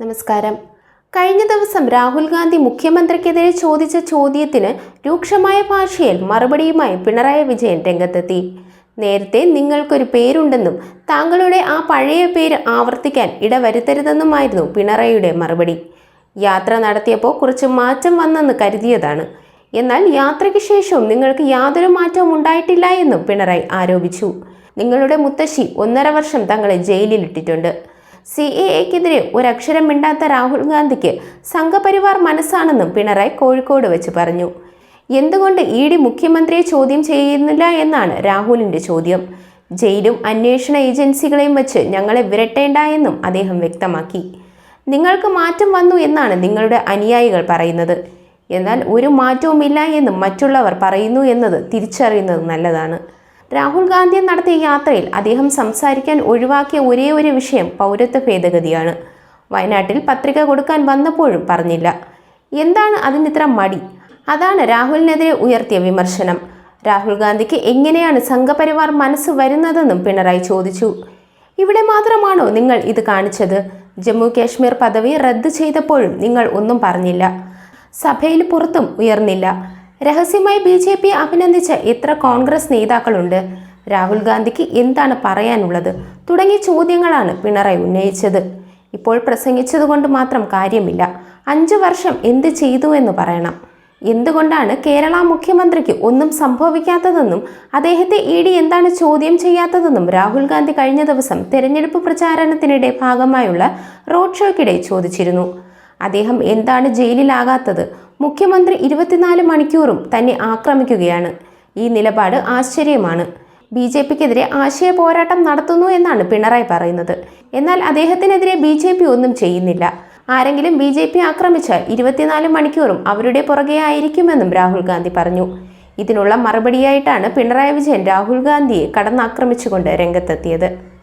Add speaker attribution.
Speaker 1: നമസ്കാരം. കഴിഞ്ഞ ദിവസം രാഹുൽ ഗാന്ധി മുഖ്യമന്ത്രിക്കെതിരെ ചോദിച്ച ചോദ്യത്തിന് രൂക്ഷമായ ഭാഷയിൽ മറുപടിയുമായി പിണറായി വിജയൻ രംഗത്തെത്തി. നേരത്തെ നിങ്ങൾക്കൊരു പേരുണ്ടെന്നും താങ്കളുടെ ആ പഴയ പേര് ആവർത്തിക്കാൻ ഇടവരുത്തരുതെന്നുമായിരുന്നു പിണറായിയുടെ മറുപടി. യാത്ര നടത്തിയപ്പോൾ കുറച്ച് മാറ്റം വന്നെന്ന് കരുതിയതാണ്. എന്നാൽ യാത്രയ്ക്ക് ശേഷവും നിങ്ങൾക്ക് യാതൊരു മാറ്റവും ഉണ്ടായിട്ടില്ല എന്നും പിണറായി ആരോപിച്ചു. നിങ്ങളുടെ മുത്തശ്ശി ഒന്നര വർഷം തങ്ങളെ ജയിലിലിട്ടിട്ടുണ്ട്. സി എ എക്കെതിരെ ഒരക്ഷരം മിണ്ടാത്ത രാഹുൽ ഗാന്ധിക്ക് സംഘപരിവാർ മനസ്സാണെന്നും പിണറായി കോഴിക്കോട് വെച്ച് പറഞ്ഞു. എന്തുകൊണ്ട് ഇ ഡി മുഖ്യമന്ത്രിയെ ചോദ്യം ചെയ്യുന്നില്ല എന്നാണ് രാഹുലിന്റെ ചോദ്യം. ജയിലും അന്വേഷണ ഏജൻസികളെയും വെച്ച് ഞങ്ങളെ വിരട്ടേണ്ട എന്നും അദ്ദേഹം വ്യക്തമാക്കി. നിങ്ങൾക്ക് മാറ്റം വന്നു എന്നാണ് നിങ്ങളുടെ അനുയായികൾ പറയുന്നത്. എന്നാൽ ഒരു മാറ്റവുമില്ല എന്നും മറ്റുള്ളവർ പറയുന്നു എന്നത് തിരിച്ചറിയുന്നത് നല്ലതാണ്. രാഹുൽ ഗാന്ധി നടത്തിയ യാത്രയിൽ അദ്ദേഹം സംസാരിക്കാൻ ഒഴിവാക്കിയ ഒരേ ഒരു വിഷയം പൗരത്വ ഭേദഗതിയാണ്. വയനാട്ടിൽ പത്രിക കൊടുക്കാൻ വന്നപ്പോഴും പറഞ്ഞില്ല. എന്താണ് അതിനിത്ര മടി? അതാണ് രാഹുലിനെതിരെ ഉയർത്തിയ വിമർശനം. രാഹുൽ ഗാന്ധിക്ക് എങ്ങനെയാണ് സംഘപരിവാർ മനസ്സ് വരുന്നതെന്നും പിണറായി ചോദിച്ചു. ഇവിടെ മാത്രമാണോ നിങ്ങൾ ഇത് കാണിച്ചത്? ജമ്മു കാശ്മീർ പദവി റദ്ദ് ചെയ്തപ്പോഴും നിങ്ങൾ ഒന്നും പറഞ്ഞില്ല. സഭയിൽ പുറത്തും ഉയർന്നില്ല. രഹസ്യമായി ബി ജെ പി അഭിനന്ദിച്ച എത്ര കോൺഗ്രസ് നേതാക്കളുണ്ട്. രാഹുൽ ഗാന്ധിക്ക് എന്താണ് പറയാനുള്ളത്? തുടങ്ങിയ ചോദ്യങ്ങളാണ് പിണറായി ഉന്നയിച്ചത്. ഇപ്പോൾ പ്രസംഗിച്ചതുകൊണ്ട് മാത്രം കാര്യമില്ല. അഞ്ചു വർഷം എന്ത് ചെയ്തു എന്ന് പറയണം. എന്തുകൊണ്ടാണ് കേരള മുഖ്യമന്ത്രിക്ക് ഒന്നും സംഭവിക്കാത്തതെന്നും അദ്ദേഹത്തെ ഇ ഡി എന്താണ് ചോദ്യം ചെയ്യാത്തതെന്നും രാഹുൽ ഗാന്ധി കഴിഞ്ഞ ദിവസം തെരഞ്ഞെടുപ്പ് പ്രചാരണത്തിനിടെ ഭാഗമായുള്ള റോഡ് ഷോയ്ക്കിടെ ചോദിച്ചിരുന്നു. അദ്ദേഹം എന്താണ് ജയിലിലാകാത്തത്? മുഖ്യമന്ത്രി ഇരുപത്തിനാല് മണിക്കൂറും തന്നെ ആക്രമിക്കുകയാണ്. ഈ നിലപാട് ആശ്ചര്യമാണ്. ബി ജെ പിക്കെതിരെ ആശയ പോരാട്ടം നടത്തുന്നു എന്നാണ് പിണറായി പറയുന്നത്. എന്നാൽ അദ്ദേഹത്തിനെതിരെ ബി ജെ പി ഒന്നും ചെയ്യുന്നില്ല. ആരെങ്കിലും ബി ജെ പി ആക്രമിച്ചാൽ ഇരുപത്തിനാല് മണിക്കൂറും അവരുടെ പുറകെ ആയിരിക്കുമെന്നും രാഹുൽ ഗാന്ധി പറഞ്ഞു. ഇതിനുള്ള മറുപടിയായിട്ടാണ് പിണറായി വിജയൻ രാഹുൽ ഗാന്ധിയെ കടന്നാക്രമിച്ചുകൊണ്ട് രംഗത്തെത്തിയത്.